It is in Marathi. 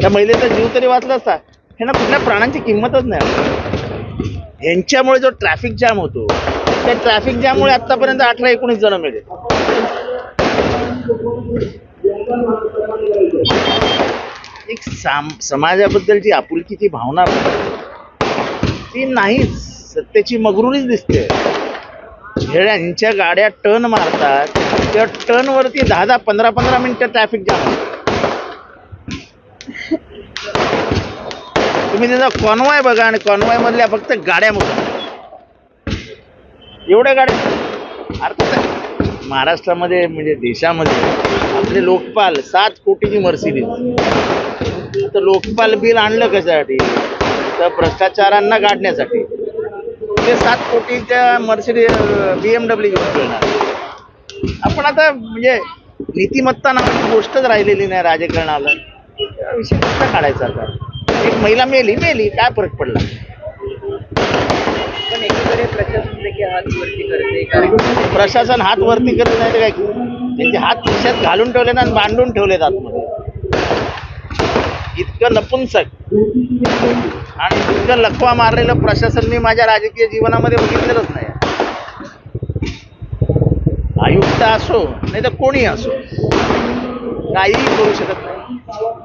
त्या महिलेचा जीव तरी वाचला असता. ह्यांना कुठल्या प्राणांची किंमतच नाही. ह्यांच्यामुळे जो ट्रॅफिक जॅम होतो त्या ट्रॅफिक जॅममुळे आतापर्यंत अठरा एकोणीस जण मिळेल एक साम समाजाबद्दलची आपुलकीची भावना ती नाहीच. सत्तेची मगरुरीच दिसते. हेड्यांच्या गाड्या टर्न मारतात. त्या टर्न वरती दहा दहा पंधरा पंधरा मिनिटं ट्रॅफिक जाम होतं. तुम्ही त्याचा कॉन्वॉय बघा आणि कॉन्वॉय मधल्या फक्त गाड्या मोठ्या एवढ्या गाड्या? अर्थात महाराष्ट्रामध्ये म्हणजे देशामध्ये आपले लोकपाल सात कोटीची मर्सिडीज. तर लोकपाल बिल आणलं कशासाठी? तर भ्रष्टाचारांना गाडण्यासाठी ते सात कोटीच्या मर्सिडीज बी एम डब्ल्यू घेऊन आपण आता म्हणजे नीतिमत्ता नावाची गोष्टच राहिलेली नाही राजकारणाला. त्या विषय कसा काढायचा आता? एक महिला मेली मेली. काय फरक पडला? पण एकीकडे प्रशासन देखील हात वरती करते. कारण प्रशासन हात वरती करत नाही तर काय? त्यांचे हात खिशात घालून ठेवले ना आणि बांधून ठेवलेत आतमध्ये. इतकं नपुंसक. आणि इतकं लखवा मारलेलं प्रशासन मी माझ्या राजकीय जीवनामध्ये बघितलेलंच नाही. आयुक्त असो नाही तर कोणी असो काहीही करू शकत नाही.